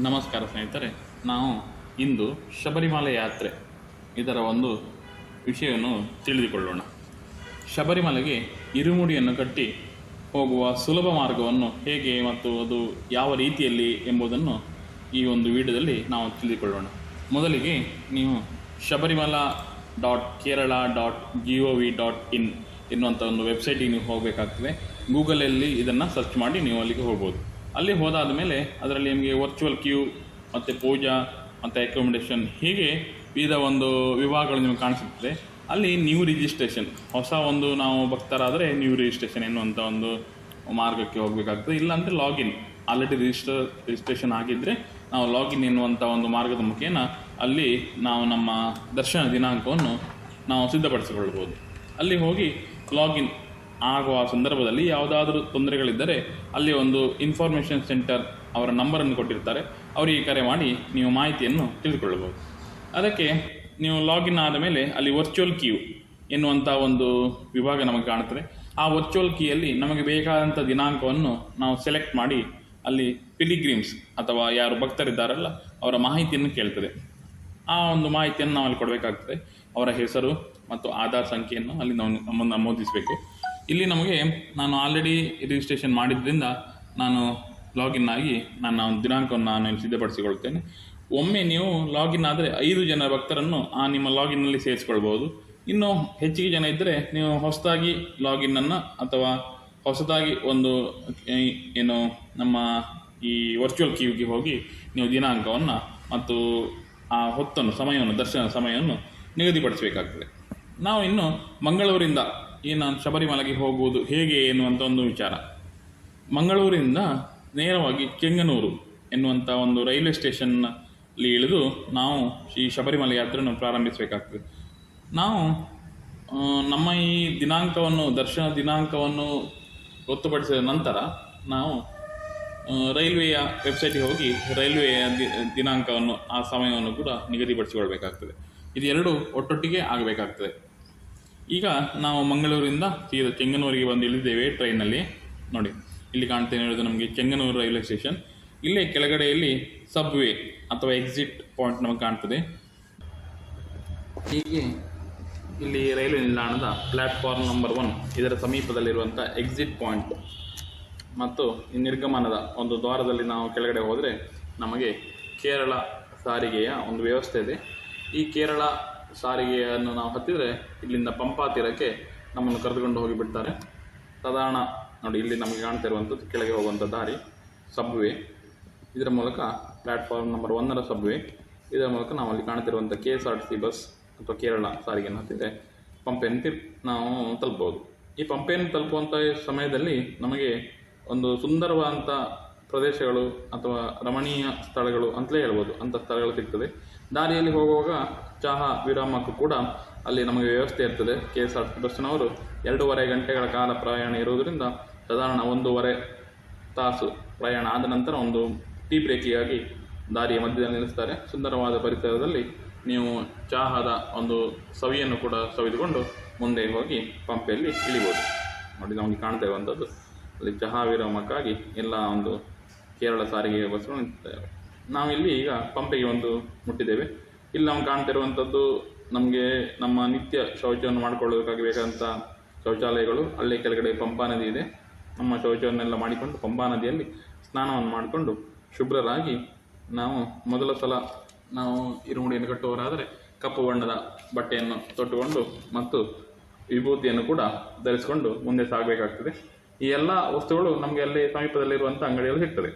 ನಮಸ್ಕಾರ ಸ್ನೇಹಿತರೆ, ನಾವು ಇಂದು ಶಬರಿಮಲೆ ಯಾತ್ರೆ ಇದರ ಒಂದು ವಿಷಯವನ್ನು ತಿಳಿದುಕೊಳ್ಳೋಣ. ಶಬರಿಮಲೆಗೆ ಇರುಮುಡಿಯನ್ನು ಕಟ್ಟಿ ಹೋಗುವ ಸುಲಭ ಮಾರ್ಗವನ್ನು ಹೇಗೆ ಮತ್ತು ಅದು ಯಾವ ರೀತಿಯಲ್ಲಿ ಎಂಬುದನ್ನು ಈ ಒಂದು ವಿಡಿಯೋದಲ್ಲಿ ನಾವು ತಿಳಿದುಕೊಳ್ಳೋಣ. ಮೊದಲಿಗೆ ನೀವು Sabarimala dot Kerala dot G O V dot in ಎನ್ನುವಂಥ ಒಂದು ವೆಬ್ಸೈಟಿಗೆ ನೀವು ಹೋಗಬೇಕಾಗ್ತದೆ. ಗೂಗಲಲ್ಲಿ ಇದನ್ನು ಸರ್ಚ್ ಮಾಡಿ ನೀವು ಅಲ್ಲಿಗೆ ಹೋಗ್ಬೋದು. ಅಲ್ಲಿ ಹೋದಾದ ಮೇಲೆ ಅದರಲ್ಲಿ ನಿಮಗೆ ವರ್ಚುವಲ್ ಕ್ಯೂ ಮತ್ತು ಪೂಜಾ ಮತ್ತು ಅಕೊಮಿಡೇಷನ್ ಹೀಗೆ ವಿವಿಧ ಒಂದು ವಿಭಾಗಗಳು ನಿಮಗೆ ಕಾಣಿಸುತ್ತದೆ ಅಲ್ಲಿ ನ್ಯೂ ರಿಜಿಸ್ಟ್ರೇಷನ್ ಹೊಸ ಒಂದು ನಾವು ಭಕ್ತರಾದರೆ ನ್ಯೂ ರಿಜಿಸ್ಟ್ರೇಷನ್ ಎನ್ನುವಂಥ ಒಂದು ಮಾರ್ಗಕ್ಕೆ ಹೋಗಬೇಕಾಗ್ತದೆ. ಇಲ್ಲಾಂದರೆ ಲಾಗಿನ್ ಆಲ್ರೆಡಿ ರಿಜಿಸ್ಟರ್ ರಿಜಿಸ್ಟ್ರೇಷನ್ ಆಗಿದ್ದರೆ ನಾವು ಲಾಗಿನ್ ಎನ್ನುವಂಥ ಒಂದು ಮಾರ್ಗದ ಮುಖೇನ ಅಲ್ಲಿ ನಾವು ನಮ್ಮ ದರ್ಶನ ದಿನಾಂಕವನ್ನು ನಾವು ಸಿದ್ಧಪಡಿಸಿಕೊಳ್ಬೋದು ಅಲ್ಲಿ ಹೋಗಿ ಲಾಗಿನ್ ಆಗುವ ಸಂದರ್ಭದಲ್ಲಿ ಯಾವುದಾದ್ರೂ ತೊಂದರೆಗಳಿದ್ದರೆ ಅಲ್ಲಿ ಒಂದು ಇನ್ಫಾರ್ಮೇಷನ್ ಸೆಂಟರ್ ಅವರ ನಂಬರನ್ನು ಕೊಟ್ಟಿರ್ತಾರೆ. ಅವರಿಗೆ ಕರೆ ಮಾಡಿ ನೀವು ಮಾಹಿತಿಯನ್ನು ತಿಳಿದುಕೊಳ್ಳಬಹುದು. ಅದಕ್ಕೆ ನೀವು ಲಾಗಿನ್ ಆದ ಮೇಲೆ ಅಲ್ಲಿ ವರ್ಚುವಲ್ ಕ್ಯೂ ಎನ್ನುವಂಥ ಒಂದು ವಿಭಾಗ ನಮಗೆ ಕಾಣುತ್ತದೆ. ಆ ವರ್ಚುವಲ್ ಕೀಯಲ್ಲಿ ನಮಗೆ ಬೇಕಾದಂಥ ದಿನಾಂಕವನ್ನು ನಾವು ಸೆಲೆಕ್ಟ್ ಮಾಡಿ ಅಲ್ಲಿ ಪಿಲಿಗ್ರಿಮ್ಸ್ ಅಥವಾ ಯಾರು ಭಕ್ತರಿದ್ದಾರಲ್ಲ ಅವರ ಮಾಹಿತಿಯನ್ನು ಕೇಳ್ತದೆ. ಆ ಒಂದು ಮಾಹಿತಿಯನ್ನು ನಾವು ಅಲ್ಲಿ ಕೊಡಬೇಕಾಗ್ತದೆ. ಅವರ ಹೆಸರು ಮತ್ತು ಆಧಾರ್ ಸಂಖ್ಯೆಯನ್ನು ಅಲ್ಲಿ ನಾವು ನಮ್ಮನ್ನು ನಮೂದಿಸಬೇಕು. ಇಲ್ಲಿ ನಮಗೆ ನಾನು ಆಲ್ರೆಡಿ ರಿಜಿಸ್ಟ್ರೇಷನ್ ಮಾಡಿದ್ದರಿಂದ ನಾನು ಲಾಗಿನ್ ಆಗಿ ನನ್ನ ಒಂದು ದಿನಾಂಕವನ್ನು ನಾನು ಇಲ್ಲಿ ಸಿದ್ಧಪಡಿಸಿಕೊಳ್ತೇನೆ ಒಮ್ಮೆ ನೀವು ಲಾಗಿನ್ ಆದರೆ ಐದು ಜನ ಭಕ್ತರನ್ನು ಆ ನಿಮ್ಮ ಲಾಗಿನ್ನಲ್ಲಿ ಸೇರಿಸ್ಕೊಳ್ಬೋದು ಇನ್ನು ಹೆಚ್ಚಿಗೆ ಜನ ಇದ್ದರೆ ನೀವು ಹೊಸದಾಗಿ ಲಾಗಿನ್ನನ್ನು ಅಥವಾ ಹೊಸದಾಗಿ ಒಂದು ಏನು, ನಮ್ಮ ಈ ವರ್ಚುವಲ್ ಕ್ಯೂಗೆ ಹೋಗಿ ನೀವು ದಿನಾಂಕವನ್ನು ಮತ್ತು ಆ ಹೊತ್ತನ್ನು, ಸಮಯವನ್ನು ದರ್ಶನ ಸಮಯವನ್ನು ನಿಗದಿಪಡಿಸಬೇಕಾಗ್ತದೆ. ನಾವು ಇನ್ನು ಮಂಗಳೂರಿಂದ ಈ ನಾನು ಶಬರಿಮಲೆಗೆ ಹೋಗುವುದು ಹೇಗೆ ಎನ್ನುವಂಥ ಒಂದು ವಿಚಾರ. ಮಂಗಳೂರಿಂದ ನೇರವಾಗಿ ಕೆಂಗನೂರು ಎನ್ನುವಂಥ ಒಂದು ರೈಲ್ವೆ ಸ್ಟೇಷನ್ನಲ್ಲಿ ಇಳಿದು ನಾವು ಈ ಶಬರಿಮಲೆ ಯಾತ್ರೆಯನ್ನು ಪ್ರಾರಂಭಿಸಬೇಕಾಗ್ತದೆ. ನಾವು ನಮ್ಮ ಈ ದಿನಾಂಕವನ್ನು, ದರ್ಶನ ದಿನಾಂಕವನ್ನು ಗೊತ್ತುಪಡಿಸಿದ ನಂತರ ನಾವು ರೈಲ್ವೆಯ ವೆಬ್ಸೈಟಿಗೆ ಹೋಗಿ ರೈಲ್ವೆಯ ದಿನಾಂಕವನ್ನು, ಆ ಸಮಯವನ್ನು ಕೂಡ ನಿಗದಿಪಡಿಸಿಕೊಳ್ಬೇಕಾಗ್ತದೆ. ಇದು ಎರಡು ಒಟ್ಟೊಟ್ಟಿಗೆ ಆಗಬೇಕಾಗ್ತದೆ. ಈಗ ನಾವು ಮಂಗಳೂರಿಂದ ಸೀದಾ ಚೆಂಗನೂರಿಗೆ ಬಂದು ಇಳಿದ್ದೇವೆ ಟ್ರೈನಲ್ಲಿ ನೋಡಿ, ಇಲ್ಲಿ ಕಾಣ್ತೇನೆ ಹೇಳೋದು ನಮಗೆ ಚೆಂಗನೂರು ರೈಲ್ವೆ ಸ್ಟೇಷನ್. ಇಲ್ಲೇ ಕೆಳಗಡೆಯಲ್ಲಿ ಸಬ್ವೇ ಅಥವಾ ಎಕ್ಸಿಟ್ ಪಾಯಿಂಟ್ ನಮಗೆ ಕಾಣ್ತದೆ. ಹೀಗೆ ಇಲ್ಲಿ ರೈಲ್ವೆ ನಿಲ್ದಾಣದ ಪ್ಲಾಟ್ಫಾರ್ಮ್ ನಂಬರ್ ಒನ್, ಇದರ ಸಮೀಪದಲ್ಲಿರುವಂಥ ಎಕ್ಸಿಟ್ ಪಾಯಿಂಟ್. ಮತ್ತು ಈ ನಿರ್ಗಮನದ ಒಂದು ದ್ವಾರದಲ್ಲಿ ನಾವು ಕೆಳಗಡೆ ಹೋದರೆ ನಮಗೆ ಕೇರಳ ಸಾರಿಗೆಯ ಒಂದು ವ್ಯವಸ್ಥೆ ಇದೆ. ಈ ಕೇರಳ ಸಾರಿಗೆಯನ್ನು ನಾವು ಹತ್ತಿದರೆ ಇಲ್ಲಿಂದ ಪಂಪಾ ತೀರಕ್ಕೆ ನಮ್ಮನ್ನು ಕರೆದುಕೊಂಡು ಹೋಗಿಬಿಡ್ತಾರೆ. ಸಾಧಾರಣ ನೋಡಿ, ಇಲ್ಲಿ ನಮಗೆ ಕಾಣ್ತಾ ಇರುವಂಥದ್ದು ಕೆಳಗೆ ಹೋಗುವಂಥ ದಾರಿ ಸಬ್ವೆ ಇದರ ಮೂಲಕ ಪ್ಲ್ಯಾಟ್ಫಾರ್ಮ್ ನಂಬರ್ ಒನ್ನರ ಸಬ್ವೆ ಇದರ ಮೂಲಕ ನಾವು ಅಲ್ಲಿ ಕಾಣ್ತಿರುವಂಥ K S R T C bus ಅಥವಾ ಕೇರಳ ಸಾರಿಗೆಯನ್ನು ಹತ್ತಿದರೆ ಪಂಪೆಯನ್ನು ನಾವು ತಲುಪಬಹುದು ಈ ಪಂಪೆಯನ್ನು ತಲುಪುವಂಥ ಸಮಯದಲ್ಲಿ ನಮಗೆ ಒಂದು ಸುಂದರವಾದಂಥ ಪ್ರದೇಶಗಳು ಅಥವಾ ರಮಣೀಯ ಸ್ಥಳಗಳು ಅಂತಲೇ ಹೇಳ್ಬೋದು. ಅಂಥ ಸ್ಥಳಗಳು ಸಿಗ್ತದೆ. ದಾರಿಯಲ್ಲಿ ಹೋಗುವಾಗ ಚಹಾ ವಿರಾಮಕ್ಕೂ ಕೂಡ ಅಲ್ಲಿ ನಮಗೆ ವ್ಯವಸ್ಥೆ ಇರ್ತದೆ. ಕೆ ಎಸ್ ಆರ್ ಟಿ ಬಸ್ಸಿನವರು ಎರಡೂವರೆ ಗಂಟೆಗಳ ಕಾಲ ಪ್ರಯಾಣ ಇರುವುದರಿಂದ ಸಾಧಾರಣ ಒಂದೂವರೆ ತಾಸು ಪ್ರಯಾಣ ಆದ ನಂತರ ಒಂದು ಟೀ ಬ್ರೇಕಿಗಾಗಿ ದಾರಿಯ ಮಧ್ಯದಲ್ಲಿ ನಿಲ್ಲಿಸ್ತಾರೆ. ಸುಂದರವಾದ ಪರಿಸರದಲ್ಲಿ ನೀವು ಚಹಾದ ಒಂದು ಸವಿಯನ್ನು ಕೂಡ ಸವಿದುಕೊಂಡು ಮುಂದೆ ಹೋಗಿ ಪಂಪೆಯಲ್ಲಿ ಇಳಿಬೋದು. ನೋಡಿ, ನಮಗೆ ಕಾಣ್ತಾ ಇರುವಂಥದ್ದು. ಅಲ್ಲಿ ಚಹಾ ವಿರಾಮಕ್ಕಾಗಿ ಎಲ್ಲ ಒಂದು ಕೇರಳ ಸಾರಿಗೆ ಬಸ್ಗಳು ನಿಂತಿದ್ದಾವೆ. ನಾವಿಲ್ಲಿ ಈಗ ಪಂಪೆಗೆ ಒಂದು ಮುಟ್ಟಿದ್ದೇವೆ. ಇಲ್ಲಿ ನಾವು ಕಾಣ್ತಿರುವಂಥದ್ದು ನಮಗೆ ನಮ್ಮ ನಿತ್ಯ ಶೌಚವನ್ನು ಮಾಡಿಕೊಳ್ಳಬೇಕಾಗಿ ಬೇಕಾದಂತ ಶೌಚಾಲಯಗಳು. ಅಲ್ಲೇ ಕೆಳಗಡೆ ಪಂಪಾ ನದಿ ಇದೆ. ನಮ್ಮ ಶೌಚವನ್ನೆಲ್ಲ ಮಾಡಿಕೊಂಡು ಪಂಪಾ ನದಿಯಲ್ಲಿ ಸ್ನಾನವನ್ನು ಮಾಡಿಕೊಂಡು ಶುಭ್ರರಾಗಿ ನಾವು ಮೊದಲ ಸಲ ನಾವು ಇರುಮುಡಿಯನ್ನು ಕಟ್ಟುವವರಾದರೆ ಕಪ್ಪು ಬಣ್ಣದ ಬಟ್ಟೆಯನ್ನು ತೊಟ್ಟುಕೊಂಡು ಮತ್ತು ವಿಭೂತಿಯನ್ನು ಕೂಡ ಧರಿಸಿಕೊಂಡು ಮುಂದೆ ಸಾಗಬೇಕಾಗ್ತದೆ. ಈ ಎಲ್ಲ ವಸ್ತುಗಳು ನಮಗೆ ಅಲ್ಲಿ ಸಮೀಪದಲ್ಲಿರುವಂಥ ಅಂಗಡಿಯಲ್ಲಿ ಸಿಗ್ತದೆ.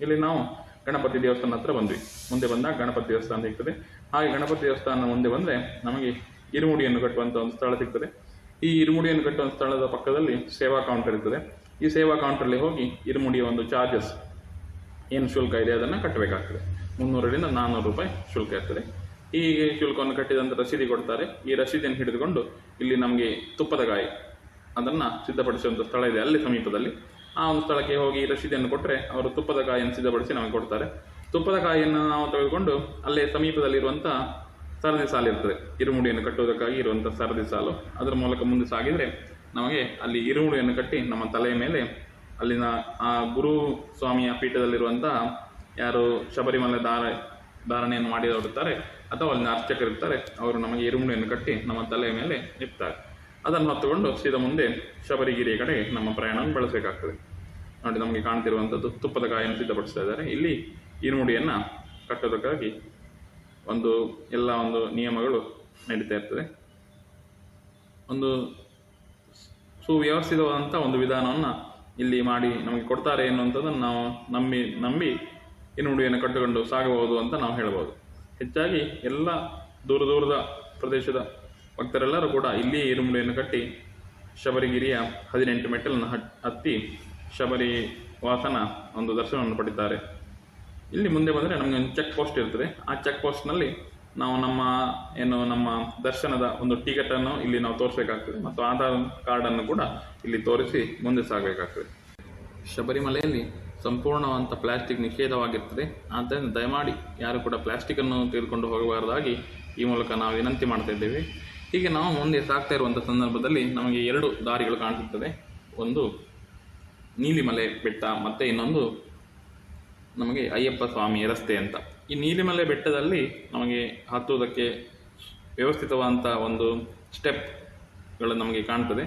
ಇಲ್ಲಿ ನಾವು ಗಣಪತಿ ದೇವಸ್ಥಾನ ಹತ್ರ ಬಂದ್ವಿ. ಮುಂದೆ ಬಂದಾಗ ಗಣಪತಿ ದೇವಸ್ಥಾನ ಸಿಗ್ತದೆ. ಹಾಗೆ ಗಣಪತಿ ದೇವಸ್ಥಾನ ಮುಂದೆ ಬಂದರೆ ನಮಗೆ ಇರುಮುಡಿಯನ್ನು ಕಟ್ಟುವಂಥ ಒಂದು ಸ್ಥಳ ಸಿಗ್ತದೆ. ಈ ಇರುಮುಡಿಯನ್ನು ಕಟ್ಟುವ ಸ್ಥಳದ ಪಕ್ಕದಲ್ಲಿ ಸೇವಾ ಕೌಂಟರ್ ಇರ್ತದೆ. ಈ ಸೇವಾ ಕೌಂಟರ್ಲಿ ಹೋಗಿ ಇರುಮುಡಿಯ ಒಂದು ಚಾರ್ಜಸ್ ಏನು ಶುಲ್ಕ ಇದೆ ಅದನ್ನು ಕಟ್ಟಬೇಕಾಗ್ತದೆ. ಮುನ್ನೂರರಿಂದ ನಾನ್ನೂರು ರೂಪಾಯಿ ಶುಲ್ಕ ಇರ್ತದೆ. ಈ ಶುಲ್ಕವನ್ನು ಕಟ್ಟಿದಂಥ ರಸೀದಿ ಕೊಡ್ತಾರೆ. ಈ ರಸೀದಿಯನ್ನು ಹಿಡಿದುಕೊಂಡು ಇಲ್ಲಿ ನಮಗೆ ತುಪ್ಪದ ಗಾಯಿ ಅದನ್ನು ಸಿದ್ಧಪಡಿಸುವಂಥ ಸ್ಥಳ ಇದೆ ಅಲ್ಲಿ ಸಮೀಪದಲ್ಲಿ. ಆ ಒಂದು ಸ್ಥಳಕ್ಕೆ ಹೋಗಿ ರಶೀದಿಯನ್ನು ಕೊಟ್ಟರೆ ಅವರು ತುಪ್ಪದ ಕಾಯಿಯನ್ನು ಸಿದ್ಧಪಡಿಸಿ ನಮಗೆ ಕೊಡ್ತಾರೆ. ತುಪ್ಪದ ಕಾಯಿಯನ್ನು ನಾವು ತೆಗೆದುಕೊಂಡು ಅಲ್ಲೇ ಸಮೀಪದಲ್ಲಿರುವಂಥ ಸರದಿ ಸಾಲು ಇರ್ತದೆ. ಇರುಮುಡಿಯನ್ನು ಕಟ್ಟುವುದಕ್ಕಾಗಿ ಇರುವಂಥ ಸರದಿ ಸಾಲು. ಅದರ ಮೂಲಕ ಮುಂದೆ ಸಾಗಿದರೆ ನಮಗೆ ಅಲ್ಲಿ ಇರುಮುಡಿಯನ್ನು ಕಟ್ಟಿ ನಮ್ಮ ತಲೆಯ ಮೇಲೆ ಅಲ್ಲಿನ ಆ ಗುರು ಸ್ವಾಮಿಯ ಪೀಠದಲ್ಲಿರುವಂಥ ಯಾರು ಶಬರಿಮಲೆ ದಾರ ಧಾರಣೆಯನ್ನು ಮಾಡಿ ಹೊಡುತ್ತಾರೆ ಅಥವಾ ಅಲ್ಲಿನ ಅರ್ಚಕರಿರ್ತಾರೆ, ಅವರು ನಮಗೆ ಇರುಮುಡಿಯನ್ನು ಕಟ್ಟಿ ನಮ್ಮ ತಲೆಯ ಮೇಲೆ ಇರ್ತಾರೆ ಅದನ್ನು ಹೊತ್ತುಕೊಂಡು ಸೀದಾ ಮುಂದೆ ಶಬರಿಗಿರಿಯ ಕಡೆ ನಮ್ಮ ಪ್ರಯಾಣವನ್ನು ಬಳಸಬೇಕಾಗ್ತದೆ. ನೋಡಿ, ನಮಗೆ ಕಾಣ್ತಿರುವಂಥದ್ದು ತುಪ್ಪದ ಕಾಯನ್ನು ಸಿದ್ಧಪಡಿಸ್ತಾ ಇದ್ದಾರೆ. ಇಲ್ಲಿ ಇರುಮುಡಿಯನ್ನು ಕಟ್ಟೋದಕ್ಕಾಗಿ ಒಂದು ಎಲ್ಲ ಒಂದು ನಿಯಮಗಳು ನಡೀತಾ ಇರ್ತದೆ. ಒಂದು ಸುವ್ಯವಸ್ಥಿತವಾದಂಥ ಒಂದು ವಿಧಾನವನ್ನು ಇಲ್ಲಿ ಮಾಡಿ ನಮಗೆ ಕೊಡ್ತಾರೆ ಎನ್ನುವಂಥದ್ದನ್ನು ನಾವು ನಂಬಿ ನಂಬಿ ಇನುಡಿಯನ್ನು ಕಟ್ಟಿಕೊಂಡು ಸಾಗಬಹುದು ಅಂತ ನಾವು ಹೇಳಬಹುದು ಹೆಚ್ಚಾಗಿ ಎಲ್ಲ ದೂರ ದೂರದ ಪ್ರದೇಶದ ಭಕ್ತರೆಲ್ಲರೂ ಕೂಡ ಇಲ್ಲಿ ಇರುಮುಡಿಯನ್ನು ಕಟ್ಟಿ ಶಬರಿಗಿರಿಯ ಹದಿನೆಂಟು ಮೆಟ್ಟಲನ್ನು ಹತ್ತಿ ಶಬರಿ ವಾಸನ ಒಂದು ದರ್ಶನವನ್ನು ಪಡಿತಾರೆ ಇಲ್ಲಿ ಮುಂದೆ ಬಂದರೆ ನಮಗೆ ಒಂದು ಚೆಕ್ ಪೋಸ್ಟ್ ಇರ್ತದೆ. ಆ ಚೆಕ್ ಪೋಸ್ಟ್ನಲ್ಲಿ ನಾವು ನಮ್ಮ ಏನು ನಮ್ಮ ದರ್ಶನದ ಒಂದು ಟಿಕೆಟನ್ನು ಇಲ್ಲಿ ನಾವು ತೋರಿಸಬೇಕಾಗ್ತದೆ ಮತ್ತು ಆಧಾರ್ ಕಾರ್ಡನ್ನು ಕೂಡ ಇಲ್ಲಿ ತೋರಿಸಿ ಮುಂದೆ ಸಾಗಬೇಕಾಗ್ತದೆ. ಶಬರಿಮಲೆಯಲ್ಲಿ ಸಂಪೂರ್ಣವಂತ ಪ್ಲಾಸ್ಟಿಕ್ ನಿಷೇಧವಾಗಿರ್ತದೆ. ಆದ್ದರಿಂದ ದಯಮಾಡಿ ಯಾರು ಕೂಡ ಪ್ಲಾಸ್ಟಿಕ್ಕನ್ನು ತೆಗೆದುಕೊಂಡು ಹೋಗಬಾರದಾಗಿ ಈ ಮೂಲಕ ನಾವು ವಿನಂತಿ ಮಾಡ್ತಾ ಇದ್ದೇವೆ. ಹೀಗೆ ನಾವು ಮುಂದೆ ಸಾಗ್ತಾ ಇರುವಂಥ ಸಂದರ್ಭದಲ್ಲಿ ನಮಗೆ ಎರಡು ದಾರಿಗಳು ಕಾಣಿಸುತ್ತದೆ. ಒಂದು ನೀಲಿಮಲೆ ಬೆಟ್ಟ ಮತ್ತು ಇನ್ನೊಂದು ನಮಗೆ ಅಯ್ಯಪ್ಪ ಸ್ವಾಮಿ ರಸ್ತೆ ಅಂತ. ಈ ನೀಲಿಮಲೆ ಬೆಟ್ಟದಲ್ಲಿ ನಮಗೆ ಹತ್ತುವುದಕ್ಕೆ ವ್ಯವಸ್ಥಿತವಾದಂಥ ಒಂದು ಸ್ಟೆಪ್ಗಳು ನಮಗೆ ಕಾಣ್ತದೆ.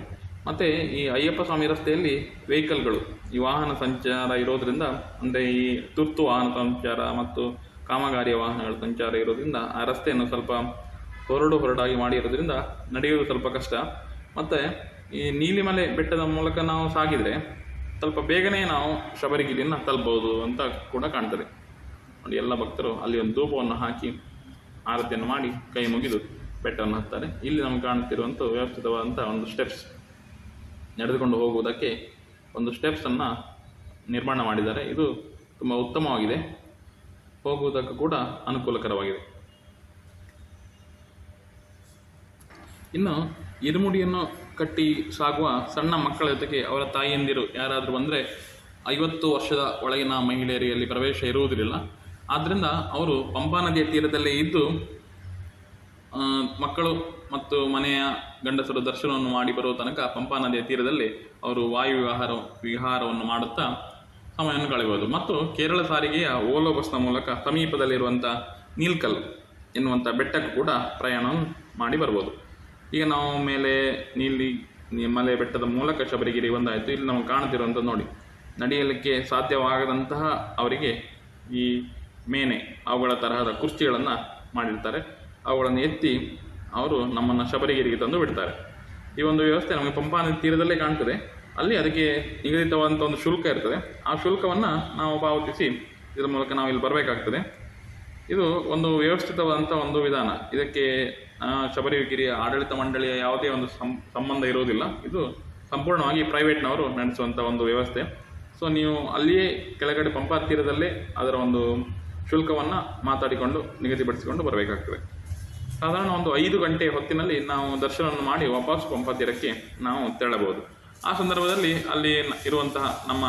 ಮತ್ತು ಈ ಅಯ್ಯಪ್ಪ ಸ್ವಾಮಿ ರಸ್ತೆಯಲ್ಲಿ ವೆಹಿಕಲ್ಗಳು, ಈ ವಾಹನ ಸಂಚಾರ ಇರೋದರಿಂದ, ಅಂದರೆ ಈ ತುರ್ತು ವಾಹನ ಸಂಚಾರ ಮತ್ತು ಕಾಮಗಾರಿಯ ವಾಹನಗಳ ಸಂಚಾರ ಇರೋದರಿಂದ ಆ ರಸ್ತೆಯನ್ನು ಸ್ವಲ್ಪ ಹೊರಡು ಹೊರಡಾಗಿ ಮಾಡಿರೋದ್ರಿಂದ ನಡೆಯುವುದು ಸ್ವಲ್ಪ ಕಷ್ಟ. ಮತ್ತು ಈ ನೀಲಿಮಲೆ ಬೆಟ್ಟದ ಮೂಲಕ ನಾವು ಸಾಗಿದರೆ ಸ್ವಲ್ಪ ಬೇಗನೆ ನಾವು ಶಬರಿಗಿರಿಯನ್ನು ತಲುಪಬಹುದು ಅಂತ ಕೂಡ ಕಾಣ್ತದೆ. ನೋಡಿ, ಎಲ್ಲ ಭಕ್ತರು ಅಲ್ಲಿ ಒಂದು ಧೂಪವನ್ನು ಹಾಕಿ ಆರತಿಯನ್ನು ಮಾಡಿ ಕೈ ಮುಗಿದು ಬೆಟ್ಟವನ್ನು ಹತ್ತಾರೆ. ಇಲ್ಲಿ ನಮಗೆ ಕಾಣುತ್ತಿರುವಂಥ ವ್ಯವಸ್ಥಿತವಾದಂಥ ಒಂದು ಸ್ಟೆಪ್ಸ್ ನಡೆದುಕೊಂಡು ಹೋಗುವುದಕ್ಕೆ ಒಂದು ಸ್ಟೆಪ್ಸನ್ನು ನಿರ್ಮಾಣ ಮಾಡಿದ್ದಾರೆ. ಇದು ತುಂಬ ಉತ್ತಮವಾಗಿದೆ. ಹೋಗುವುದಕ್ಕೂ ಕೂಡ ಅನುಕೂಲಕರವಾಗಿದೆ. ಇನ್ನು ಇರುಮುಡಿಯನ್ನು ಕಟ್ಟಿ ಸಾಗುವ ಸಣ್ಣ ಮಕ್ಕಳ ಜೊತೆಗೆ ಅವರ ತಾಯಿಯಂದಿರು ಯಾರಾದರೂ ಬಂದರೆ ಐವತ್ತು ವರ್ಷದ ಒಳಗಿನ ಮಹಿಳೆಯರಿಗೆ ಪ್ರವೇಶ ಇರುವುದಿಲ್ಲ. ಆದ್ದರಿಂದ ಅವರು ಪಂಪಾ ನದಿಯ ತೀರದಲ್ಲೇ ಇದ್ದು ಮಕ್ಕಳು ಮತ್ತು ಮನೆಯ ಗಂಡಸರು ದರ್ಶನವನ್ನು ಮಾಡಿ ಬರುವ ತನಕ ಪಂಪಾ ನದಿಯ ತೀರದಲ್ಲಿ ಅವರು ವಾಯು ವಿಹಾರ, ವಿಹಾರವನ್ನು ಮಾಡುತ್ತಾ ಸಮಯವನ್ನು ಕಳೆಯಬಹುದು ಮತ್ತು ಕೇರಳ ಸಾರಿಗೆಯ ಓಲೋ ಬಸ್ನ ಮೂಲಕ ಸಮೀಪದಲ್ಲಿರುವಂಥ ನೀಲ್ಕಲ್ ಎನ್ನುವಂಥ ಬೆಟ್ಟಕ್ಕೂ ಕೂಡ ಪ್ರಯಾಣವನ್ನು ಮಾಡಿ ಬರ್ಬೋದು. ಈಗ ನಾವು ಮೇಲೆ ನೀಲಿ ಮಲೆ ಬೆಟ್ಟದ ಮೂಲಕ ಶಬರಿಗಿರಿ ಒಂದಾಯಿತು ಇಲ್ಲಿ ನಾವು ಕಾಣುತ್ತಿರುವಂಥ ನೋಡಿ, ನಡೆಯಲಿಕ್ಕೆ ಸಾಧ್ಯವಾಗದಂತಹ ಅವರಿಗೆ ಈ ಮೇನೆ, ಅವುಗಳ ತರಹದ ಕುರ್ಚಿಗಳನ್ನು ಮಾಡಿರ್ತಾರೆ. ಅವುಗಳನ್ನು ಎತ್ತಿ ಅವರು ನಮ್ಮನ್ನು ಶಬರಿಗಿರಿಗೆ ತಂದು ಬಿಡ್ತಾರೆ. ಈ ಒಂದು ವ್ಯವಸ್ಥೆ ನಮಗೆ ಪಂಪಾ ನದಿ ತೀರದಲ್ಲೇ ಕಾಣ್ತದೆ. ಅಲ್ಲಿ ಅದಕ್ಕೆ ನಿಗದಿತವಾದಂಥ ಒಂದು ಶುಲ್ಕ ಇರ್ತದೆ. ಆ ಶುಲ್ಕವನ್ನು ನಾವು ಪಾವತಿಸಿ, ಇದರ ಮೂಲಕ ನಾವು ಇಲ್ಲಿ ಬರಬೇಕಾಗ್ತದೆ. ಇದು ಒಂದು ವ್ಯವಸ್ಥಿತವಾದಂಥ ಒಂದು ವಿಧಾನ. ಇದಕ್ಕೆ ಶಬರಿಗಿರಿ ಆಡಳಿತ ಮಂಡಳಿಯ ಯಾವುದೇ ಒಂದು ಸಂಬಂಧ ಇರುವುದಿಲ್ಲ. ಇದು ಸಂಪೂರ್ಣವಾಗಿ ಪ್ರೈವೇಟ್ನವರು ನಡೆಸುವಂಥ ಒಂದು ವ್ಯವಸ್ಥೆ. ಸೊ ನೀವು ಅಲ್ಲಿಯೇ ಕೆಳಗಡೆ ಪಂಪಾ ತೀರದಲ್ಲೇ ಅದರ ಒಂದು ಶುಲ್ಕವನ್ನು ಮಾತಾಡಿಕೊಂಡು ನಿಗದಿಪಡಿಸಿಕೊಂಡು ಬರಬೇಕಾಗ್ತದೆ. ಸಾಧಾರಣ ಒಂದು ಐದು ಗಂಟೆ ಹೊತ್ತಿನಲ್ಲಿ ನಾವು ದರ್ಶನವನ್ನು ಮಾಡಿ ವಾಪಸ್ ಪಂಪಾ ತೀರಕ್ಕೆ ನಾವು ತೆರಳಬಹುದು. ಆ ಸಂದರ್ಭದಲ್ಲಿ ಅಲ್ಲಿ ಇರುವಂತಹ ನಮ್ಮ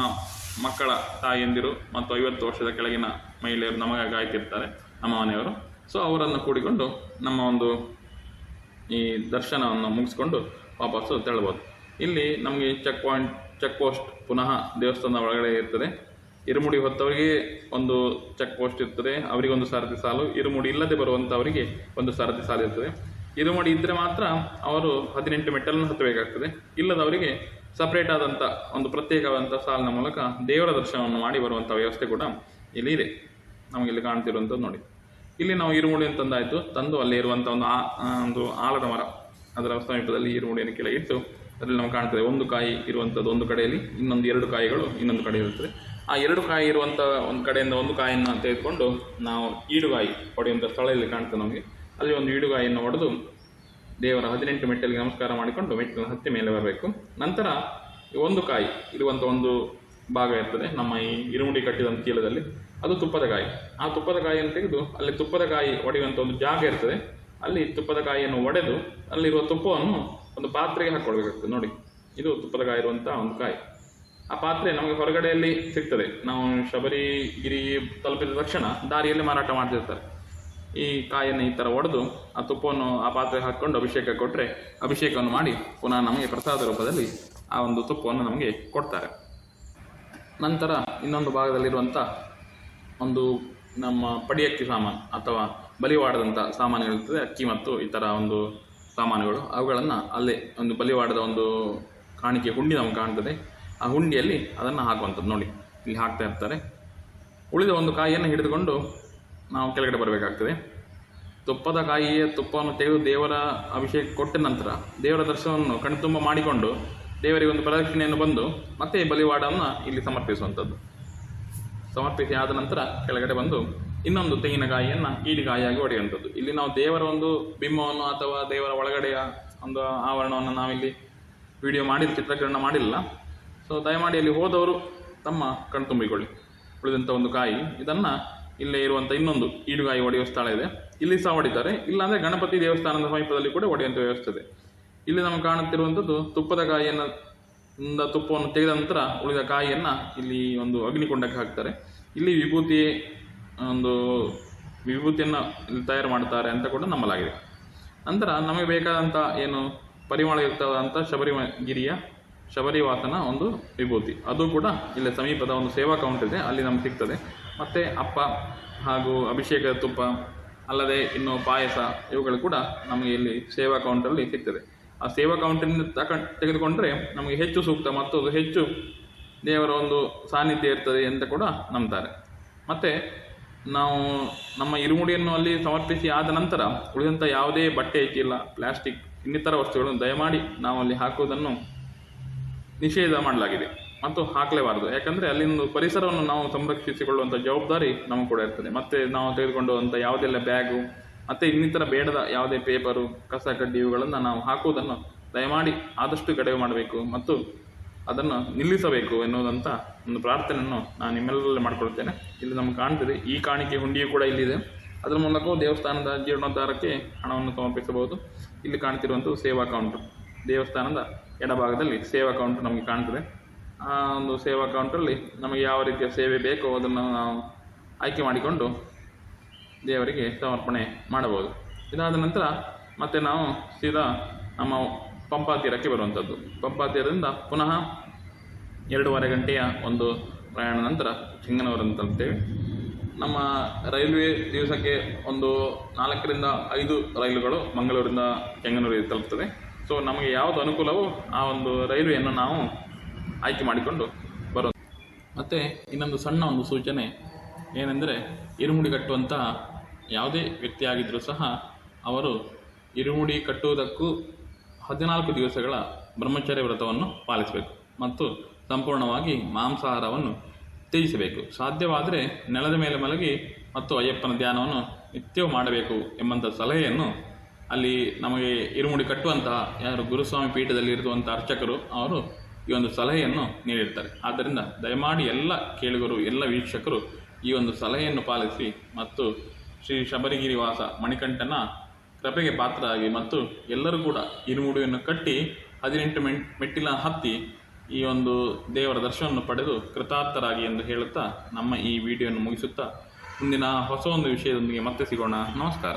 ಮಕ್ಕಳ ತಾಯಿಯಂದಿರು ಮತ್ತು ಐವತ್ತು ವರ್ಷದ ಕೆಳಗಿನ ಮಹಿಳೆಯರು ನಮಗೆ ಕಾಯ್ತಿರ್ತಾರೆ. ನಮ್ಮ ಮನೆಯವರು ಸೊ ಅವರನ್ನು ಕೂಡಿಕೊಂಡು ನಮ್ಮ ಒಂದು ಈ ದರ್ಶನವನ್ನು ಮುಗಿಸ್ಕೊಂಡು ವಾಪಸ್ಸು ತೆರಳ್ಬೋದು ಇಲ್ಲಿ ನಮಗೆ ಚೆಕ್ ಪಾಯಿಂಟ್ ಚೆಕ್ ಪೋಸ್ಟ್ ಪುನಃ ದೇವಸ್ಥಾನದ ಒಳಗಡೆ ಇರ್ತದೆ. ಇರುಮುಡಿ ಹೊತ್ತವರಿಗೆ ಒಂದು ಚೆಕ್ ಪೋಸ್ಟ್ ಇರ್ತದೆ. ಅವರಿಗೊಂದು ಸರತಿ ಸಾಲು, ಇರುಮುಡಿ ಇಲ್ಲದೆ ಬರುವಂಥವರಿಗೆ ಒಂದು ಸರತಿ ಸಾಲು ಇರ್ತದೆ. ಇರುಮುಡಿ ಇದ್ದರೆ ಮಾತ್ರ ಅವರು ಹದಿನೆಂಟು ಮೆಟ್ಟಲನ್ನು ಹತ್ತಬೇಕಾಗ್ತದೆ. ಇಲ್ಲದವರಿಗೆ ಸಪ್ರೇಟ್ ಆದಂಥ ಒಂದು ಪ್ರತ್ಯೇಕವಾದಂಥ ಸಾಲಿನ ಮೂಲಕ ದೇವರ ದರ್ಶನವನ್ನು ಮಾಡಿ ಬರುವಂಥ ವ್ಯವಸ್ಥೆ ಕೂಡ ಇಲ್ಲಿ ಇದೆ. ನಮಗಿಲ್ಲಿ ಕಾಣ್ತಿರುವಂಥದ್ದು ನೋಡಿ. ಇಲ್ಲಿ ನಾವು ಈರುಮುಡಿ ತಂದಾಯಿತು ತಂದು ಅಲ್ಲಿ ಇರುವಂಥ ಒಂದು ಆ ಒಂದು ಆಲದ ಮರ, ಅದರ ಸಮೀಪದಲ್ಲಿ ಈರುಮುಡಿಯನ್ನು ಕೆಳಗೆ ಇಟ್ಟು ಅದರಲ್ಲಿ ನಾವು ಕಾಣ್ತದೆ. ಒಂದು ಕಾಯಿ ಇರುವಂಥದ್ದು ಒಂದು ಕಡೆಯಲ್ಲಿ, ಇನ್ನೊಂದು ಎರಡು ಕಾಯಿಗಳು ಇನ್ನೊಂದು ಕಡೆ ಇರುತ್ತದೆ ಆ ಎರಡು ಕಾಯಿ ಇರುವಂಥ ಒಂದು ಕಡೆಯಿಂದ ಒಂದು ಕಾಯಿಯನ್ನು ತೆಗೆದುಕೊಂಡು ನಾವು ಈಡುಗಾಯಿ ಹೊಡೆಯುವಂಥ ಸ್ಥಳದಲ್ಲಿ ಕಾಣ್ತದೆ ನಮಗೆ. ಅಲ್ಲಿ ಒಂದು ಈಡುಗಾಯಿಯನ್ನು ಹೊಡೆದು ದೇವರ ಹದಿನೆಂಟು ಮೆಟ್ಟಲಿಗೆ ನಮಸ್ಕಾರ ಮಾಡಿಕೊಂಡು ಮೆಟ್ಟಿನ ಹತ್ತಿ ಮೇಲೆ ಬರಬೇಕು. ನಂತರ ಒಂದು ಕಾಯಿ ಇರುವಂಥ ಒಂದು ಭಾಗ ಇರ್ತದೆ. ನಮ್ಮ ಈ ಇರುಮುಡಿ ಕಟ್ಟಿದಂಥ ಚೀಲದಲ್ಲಿ ಅದು ತುಪ್ಪದ ಕಾಯಿ. ಆ ತುಪ್ಪದ ಕಾಯಿಯನ್ನು ತೆಗೆದು ಅಲ್ಲಿ ತುಪ್ಪದ ಕಾಯಿ ಒಡೆಯುವಂಥ ಒಂದು ಜಾಗ ಇರ್ತದೆ. ಅಲ್ಲಿ ತುಪ್ಪದ ಕಾಯಿಯನ್ನು ಒಡೆದು ಅಲ್ಲಿರುವ ತುಪ್ಪವನ್ನು ಒಂದು ಪಾತ್ರೆಗೆ ಹಾಕ್ಕೊಳ್ಬೇಕಾಗ್ತದೆ ನೋಡಿ, ಇದು ತುಪ್ಪದ ಕಾಯಿ ಇರುವಂಥ ಒಂದು ಕಾಯಿ. ಆ ಪಾತ್ರೆ ನಮಗೆ ಹೊರಗಡೆಯಲ್ಲಿ ಸಿಗ್ತದೆ. ನಾವು ಶಬರಿಗಿರಿ ತಲುಪಿದ ತಕ್ಷಣ ದಾರಿಯಲ್ಲಿ ಮಾರಾಟ ಮಾಡ್ತಿರ್ತಾರೆ. ಈ ಕಾಯನ್ನು ಈ ಥರ ಒಡೆದು ಆ ತುಪ್ಪವನ್ನು ಆ ಪಾತ್ರೆ ಹಾಕ್ಕೊಂಡು ಅಭಿಷೇಕ ಕೊಟ್ಟರೆ ಅಭಿಷೇಕವನ್ನು ಮಾಡಿ ಪುನಃ ನಮಗೆ ಪ್ರಸಾದ ರೂಪದಲ್ಲಿ ಆ ಒಂದು ತುಪ್ಪವನ್ನು ನಮಗೆ ಕೊಡ್ತಾರೆ. ನಂತರ ಇನ್ನೊಂದು ಭಾಗದಲ್ಲಿರುವಂಥ ಒಂದು ನಮ್ಮ ಪಡಿಯಕ್ಕಿ ಸಾಮಾನು ಅಥವಾ ಬಲಿವಾಡದಂಥ ಸಾಮಾನುಗಳಿರ್ತದೆ, ಅಕ್ಕಿ ಮತ್ತು ಇತರ ಒಂದು ಸಾಮಾನುಗಳು. ಅವುಗಳನ್ನು ಅಲ್ಲೇ ಒಂದು ಬಲಿವಾಡದ ಒಂದು ಕಾಣಿಕೆ ಹುಂಡಿ ನಮ್ಗೆ ಕಾಣ್ತದೆ. ಆ ಹುಂಡಿಯಲ್ಲಿ ಅದನ್ನು ಹಾಕುವಂಥದ್ದು ನೋಡಿ. ಇಲ್ಲಿ ಹಾಕ್ತಾ ಇರ್ತಾರೆ. ಉಳಿದ ಒಂದು ಕಾಯಿಯನ್ನು ಹಿಡಿದುಕೊಂಡು ನಾವು ಕೆಳಗಡೆ ಬರಬೇಕಾಗ್ತದೆ. ತುಪ್ಪದ ಕಾಯಿಯ ತುಪ್ಪವನ್ನು ತೆಗೆದು ದೇವರ ಅಭಿಷೇಕ ಕೊಟ್ಟ ನಂತರ ದೇವರ ದರ್ಶನವನ್ನು ಕಣ್ತುಂಬ ಮಾಡಿಕೊಂಡು ದೇವರಿಗೆ ಒಂದು ಪ್ರದಕ್ಷಿಣೆಯನ್ನು ಬಂದು ಮತ್ತೆ ಬಲಿವಾಡವನ್ನು ಇಲ್ಲಿ ಸಮರ್ಪಿಸುವಂಥದ್ದು. ಸಮರ್ಪಿಸಿ ಆದ ನಂತರ ಕೆಳಗಡೆ ಬಂದು ಇನ್ನೊಂದು ತೆಂಗಿನಕಾಯಿಯನ್ನು ಈಡಿಗಾಯಿಯಾಗಿ ಒಡೆಯುವಂಥದ್ದು. ಇಲ್ಲಿ ನಾವು ದೇವರ ಒಂದು ಬಿಂಬವನ್ನು ಅಥವಾ ದೇವರ ಒಳಗಡೆಯ ಒಂದು ಆವರಣವನ್ನು ನಾವಿಲ್ಲಿ ವಿಡಿಯೋ ಮಾಡಿ, ಚಿತ್ರೀಕರಣ ಮಾಡಿಲ್ಲ. ಸೊ ದಯಮಾಡಿ ಅಲ್ಲಿ ಹೋದವರು ತಮ್ಮ ಕಣ್ತುಂಬಿಕೊಳ್ಳಿ ಉಳಿದಂಥ ಒಂದು ಕಾಯಿ ಇದನ್ನು ಇಲ್ಲೇ ಇರುವಂಥ ಇನ್ನೊಂದು ಈಡುಗಾಯಿ ಒಡೆಯುವ ಸ್ಥಳ ಇದೆ. ಇಲ್ಲಿ ಸಹ ಹೊಡಿತಾರೆ ಇಲ್ಲಾಂದರೆ ಗಣಪತಿ ದೇವಸ್ಥಾನದ ಸಮೀಪದಲ್ಲಿ ಕೂಡ ಒಡೆಯುವಂಥ ವ್ಯವಸ್ಥೆ ಇದೆ. ಇಲ್ಲಿ ನಮಗೆ ಕಾಣುತ್ತಿರುವಂಥದ್ದು ತುಪ್ಪದ ಕಾಯಿಯನ್ನು ತುಪ್ಪವನ್ನು ತೆಗೆದ ನಂತರ ಉಳಿದ ಕಾಯಿಯನ್ನು ಇಲ್ಲಿ ಒಂದು ಅಗ್ನಿಕೊಂಡಕ್ಕೆ ಹಾಕ್ತಾರೆ. ಇಲ್ಲಿ ವಿಭೂತಿ, ಒಂದು ವಿಭೂತಿಯನ್ನು ಇಲ್ಲಿ ತಯಾರು ಮಾಡ್ತಾರೆ ಅಂತ ಕೂಡ ನಂಬಲಾಗಿದೆ. ನಂತರ ನಮಗೆ ಬೇಕಾದಂಥ ಏನು ಪರಿಮಳ ಇರ್ತದಂಥ ಶಬರಿಗಿರಿಯ ಶಬರಿವಾಸನ ಒಂದು ವಿಭೂತಿ. ಅದು ಕೂಡ ಇಲ್ಲಿ ಸಮೀಪದ ಒಂದು ಸೇವಾ ಕೌಂಟ್ ಇದೆ, ಅಲ್ಲಿ ನಮ್ಗೆ ಸಿಗ್ತದೆ. ಮತ್ತು ಅಪ್ಪ ಹಾಗೂ ಅಭಿಷೇಕದ ತುಪ್ಪ, ಅಲ್ಲದೆ ಇನ್ನು ಪಾಯಸ ಇವುಗಳು ಕೂಡ ನಮಗೆ ಇಲ್ಲಿ ಸೇವಾ ಕೌಂಟಲ್ಲಿ ಸಿಗ್ತದೆ. ಆ ಸೇವಾ ಕೌಂಟರ್ನಿಂದ ತಕ, ತೆಗೆದುಕೊಂಡ್ರೆ ನಮಗೆ ಹೆಚ್ಚು ಸೂಕ್ತ ಮತ್ತು ಅದು ಹೆಚ್ಚು ದೇವರ ಒಂದು ಸಾನ್ನಿಧ್ಯ ಇರ್ತದೆ ಅಂತ ಕೂಡ ನಂಬ್ತಾರೆ. ಮತ್ತು ನಾವು ನಮ್ಮ ಇರುಮುಡಿಯನ್ನು ಅಲ್ಲಿ ಸಮರ್ಪಿಸಿ ಆದ ನಂತರ ಉಳಿದಂಥ ಯಾವುದೇ ಬಟ್ಟೆ ಚೀಲ ಪ್ಲಾಸ್ಟಿಕ್, ಇನ್ನಿತರ ವಸ್ತುಗಳನ್ನು ದಯಮಾಡಿ ನಾವು ಅಲ್ಲಿ ಹಾಕುವುದನ್ನು ನಿಷೇಧ ಮಾಡಲಾಗಿದೆ ಮತ್ತು ಹಾಕಲೇಬಾರದು. ಯಾಕಂದರೆ ಅಲ್ಲಿಂದು ಪರಿಸರವನ್ನು ನಾವು ಸಂರಕ್ಷಿಸಿಕೊಳ್ಳುವಂಥ ಜವಾಬ್ದಾರಿ ನಮಗೆ ಕೂಡ ಇರ್ತದೆ. ಮತ್ತು ನಾವು ತೆಗೆದುಕೊಂಡು ಯಾವುದೆಲ್ಲ ಬ್ಯಾಗು ಮತ್ತು ಇನ್ನಿತರ ಬೇಡದ ಯಾವುದೇ ಪೇಪರು ಕಸ, ಕಡ್ಡಿ ಇವುಗಳನ್ನು ನಾವು ಹಾಕುವುದನ್ನು ದಯಮಾಡಿ ಆದಷ್ಟು ಕಡಿಮೆ ಮಾಡಬೇಕು ಮತ್ತು ಅದನ್ನು ನಿಲ್ಲಿಸಬೇಕು ಎನ್ನುವುದಂಥ ಒಂದು ಪ್ರಾರ್ಥನೆಯನ್ನು ನಾನು ನಿಮ್ಮೆಲ್ಲರಲ್ಲಿ ಮಾಡಿಕೊಳ್ತೇನೆ. ಇಲ್ಲಿ ನಮ್ಗೆ ಕಾಣ್ತಿದೆ, ಈ ಕಾಣಿಕೆ ಹುಂಡಿಯು ಕೂಡ ಇಲ್ಲಿದೆ. ಅದರ ಮೂಲಕವೂ ದೇವಸ್ಥಾನದ ಜೀರ್ಣೋದ್ಧಾರಕ್ಕೆ ಹಣವನ್ನು ಸಮರ್ಪಿಸಬಹುದು. ಇಲ್ಲಿ ಕಾಣ್ತಿರುವಂಥದ್ದು ಸೇವಾ ಕೌಂಟರ್ ದೇವಸ್ಥಾನದ ಎಡಭಾಗದಲ್ಲಿ ಸೇವಾ ಕೌಂಟರ್ ನಮಗೆ ಕಾಣ್ತದೆ. ಆ ಒಂದು ಸೇವಾ ಕೌಂಟ್ರಲ್ಲಿ ನಮಗೆ ಯಾವ ರೀತಿಯ ಸೇವೆ ಬೇಕೋ ಅದನ್ನು ನಾವು ಆಯ್ಕೆ ಮಾಡಿಕೊಂಡು ದೇವರಿಗೆ ಸಮರ್ಪಣೆ ಮಾಡಬಹುದು. ಇದಾದ ನಂತರ ಮತ್ತೆ ನಾವು ಸೀದಾ ನಮ್ಮ ಪಂಪಾ ತೀರಕ್ಕೆ ಬರುವಂಥದ್ದು ಪಂಪಾ ತೀರದಿಂದ ಪುನಃ ಎರಡೂವರೆ ಗಂಟೆಯ ಒಂದು ಪ್ರಯಾಣ ನಂತರ ಚಿಂಗನವರನ್ನು ತಲುಪ್ತೇವೆ ನಮ್ಮ ರೈಲ್ವೆ ದಿವಸಕ್ಕೆ ಒಂದು ನಾಲ್ಕರಿಂದ ಐದು ರೈಲುಗಳು ಮಂಗಳೂರಿಂದ ಚೆಂಗನೂರಿಗೆ ತಲುಪ್ತದೆ. ಸೊ ನಮಗೆ ಯಾವುದು ಅನುಕೂಲವೋ ಆ ಒಂದು ರೈಲ್ವೆಯನ್ನು ನಾವು ಆಯ್ಕೆ ಮಾಡಿಕೊಂಡು ಬರೋ ಮತ್ತು ಇನ್ನೊಂದು ಸಣ್ಣ ಒಂದು ಸೂಚನೆ ಏನೆಂದರೆ, ಇರುಮುಡಿ ಕಟ್ಟುವಂಥ ಯಾವುದೇ ವ್ಯಕ್ತಿಯಾಗಿದ್ದರೂ ಸಹ ಅವರು ಇರುಮುಡಿ ಕಟ್ಟುವುದಕ್ಕೂ ಹದಿನಾಲ್ಕು ದಿವಸಗಳ ಬ್ರಹ್ಮಚರ್ಯ ವ್ರತವನ್ನು ಪಾಲಿಸಬೇಕು ಮತ್ತು ಸಂಪೂರ್ಣವಾಗಿ ಮಾಂಸಾಹಾರವನ್ನು ತ್ಯಜಿಸಬೇಕು. ಸಾಧ್ಯವಾದರೆ ನೆಲದ ಮೇಲೆ ಮಲಗಿ ಮತ್ತು ಅಯ್ಯಪ್ಪನ ಧ್ಯಾನವನ್ನು ನಿತ್ಯವೂ ಮಾಡಬೇಕು ಎಂಬಂಥ ಸಲಹೆಯನ್ನು ಅಲ್ಲಿ ನಮಗೆ ಇರುಮುಡಿ ಕಟ್ಟುವಂತಹ ಯಾರು ಗುರುಸ್ವಾಮಿ ಪೀಠದಲ್ಲಿ ಇರುವಂಥ ಅರ್ಚಕರು ಅವರು ಈ ಒಂದು ಸಲಹೆಯನ್ನು ನೀಡಿರ್ತಾರೆ. ಆದ್ದರಿಂದ ದಯಮಾಡಿ ಎಲ್ಲ ಕೇಳುಗರು, ಎಲ್ಲ ವೀಕ್ಷಕರು ಈ ಒಂದು ಸಲಹೆಯನ್ನು ಪಾಲಿಸಿ ಮತ್ತು ಶ್ರೀ ಶಬರಿಗಿರಿ ವಾಸ ಮಣಿಕಂಠನ ಕೃಪೆಗೆ ಪಾತ್ರರಾಗಿ ಮತ್ತು ಎಲ್ಲರೂ ಕೂಡ ಇರುಮುಡಿಯನ್ನು ಕಟ್ಟಿ ಹದಿನೆಂಟು ಮೆಂಟ್ ಮೆಟ್ಟಿಲ ಹತ್ತಿ ಈ ಒಂದು ದೇವರ ದರ್ಶನವನ್ನು ಪಡೆದು ಕೃತಾರ್ಥರಾಗಿ ಎಂದು ಹೇಳುತ್ತಾ ನಮ್ಮ ಈ ವಿಡಿಯೋವನ್ನು ಮುಗಿಸುತ್ತಾ ಮುಂದಿನ ಹೊಸ ಒಂದು ವಿಷಯದೊಂದಿಗೆ ಮತ್ತೆ ಸಿಗೋಣ. ನಮಸ್ಕಾರ.